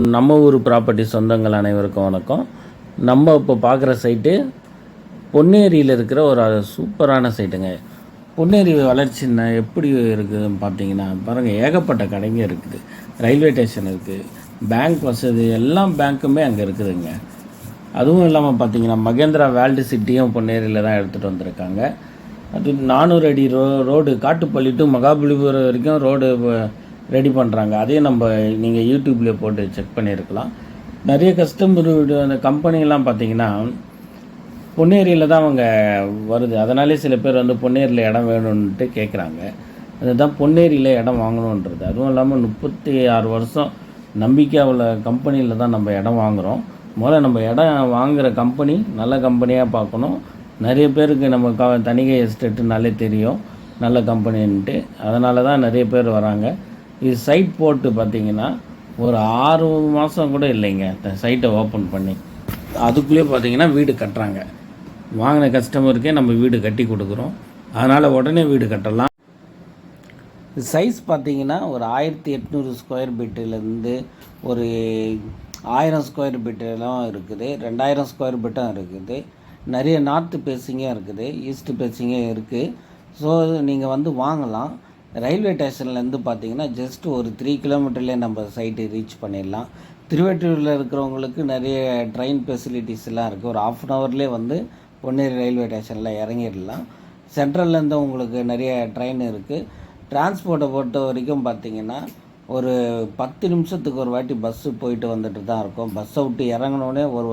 நம்ம ஊர் ப்ராப்பர்ட்டி சொந்தங்கள் அனைவருக்கும் வணக்கம். நம்ம இப்போ பார்க்குற சைட்டு பொன்னேரியில் இருக்கிற ஒரு சூப்பரான சைட்டுங்க பொன்னேரி வளர்ச்சி எப்படி இருக்குதுன்னு பார்த்தீங்கன்னா பாருங்கள் ஏகப்பட்ட கடைங்க இருக்குது. ரயில்வே ஸ்டேஷன் இருக்குது பேங்க் வசதி எல்லாம் பேங்க்குமே அங்கே இருக்குதுங்க. அதுவும் இல்லாமல் பார்த்தீங்கன்னா மகேந்திரா வேல்டு சிட்டியும் பொன்னேரியில் தான் எடுத்துகிட்டு வந்திருக்காங்க. அது நானூறு அடி ரோ ரோடு காட்டுப்பள்ளி டு மகாபலிபுரம் வரைக்கும் ரோடு ரெடி பண்ணுறாங்க அதையும் நம்ம நீங்கள் யூடியூப்லேயே போட்டு செக் பண்ணியிருக்கலாம். நிறைய கஸ்டமர் அந்த கம்பெனிலாம் பார்த்தீங்கன்னா பொன்னேரியில் தான் அவங்க வருது. அதனாலே சில பேர் வந்து பொன்னேரியில் இடம் வேணும்ன்ட்டு கேட்குறாங்க அதுதான் பொன்னேரியில் இடம் வாங்கணுன்றது அதுவும் இல்லாமல் முப்பத்தி ஆறு வருஷம் நம்பிக்கை உள்ள கம்பெனியில் தான் நம்ம இடம் வாங்குகிறோம் முதல்ல நம்ம இடம் வாங்குகிற கம்பெனி நல்ல கம்பெனியாக பார்க்கணும். நிறைய பேருக்கு நம்ம க தனிகை எஸ்டேட்டுனாலே தெரியும். நல்ல கம்பெனின்ட்டு அதனால தான் நிறைய பேர் வராங்க. இது சைட் போட்டு பார்த்தீங்கன்னா ஒரு ஆறு மாதம் கூட இல்லைங்க. சைட்டை ஓப்பன் பண்ணி. அதுக்குள்ளேயே பார்த்தீங்கன்னா வீடு கட்டுறாங்க. வாங்கின கஸ்டமருக்கே நம்ம வீடு கட்டி கொடுக்குறோம். அதனால் உடனே வீடு கட்டலாம். சைஸ் பார்த்தீங்கன்னா ஒரு ஆயிரத்தி எட்நூறு ஸ்கொயர் ஃபீட்டிலேருந்து ஒரு ஆயிரம் ஸ்கொயர் ஃபீட்டெல்லாம் இருக்குது. ரெண்டாயிரம் ஸ்கொயர் ஃபீட்டும் இருக்குது. நிறைய நார்த்து பேசிங்கும் இருக்குது ஈஸ்ட் பேசிங்கும் இருக்குது ஸோ நீங்கள் வந்து வாங்கலாம். ரயில்வே ஸ்டேஷன்லேருந்து பார்த்தீங்கன்னா ஜஸ்ட் ஒரு த்ரீ கிலோமீட்டர்லேயே நம்ம சைட்டு ரீச் பண்ணிடலாம். திருவெட்டூரில் இருக்கிறவங்களுக்கு நிறைய ட்ரெயின் ஃபெசிலிட்டிஸ் எல்லாம் இருக்குது ஒரு ஆஃப் அன் ஹவர்லேயே வந்து பொன்னேரி ரயில்வே ஸ்டேஷனில் இறங்கிடலாம். சென்ட்ரல்லேருந்து உங்களுக்கு நிறைய ட்ரெயின் இருக்குது டிரான்ஸ்போர்ட்டை பொறுத்த வரைக்கும் பார்த்தீங்கன்னா ஒரு பத்து நிமிஷத்துக்கு ஒரு வாட்டி பஸ்ஸு போயிட்டு வந்துட்டு தான் இருக்கும் பஸ்ஸை விட்டு இறங்கினோடனே ஒரு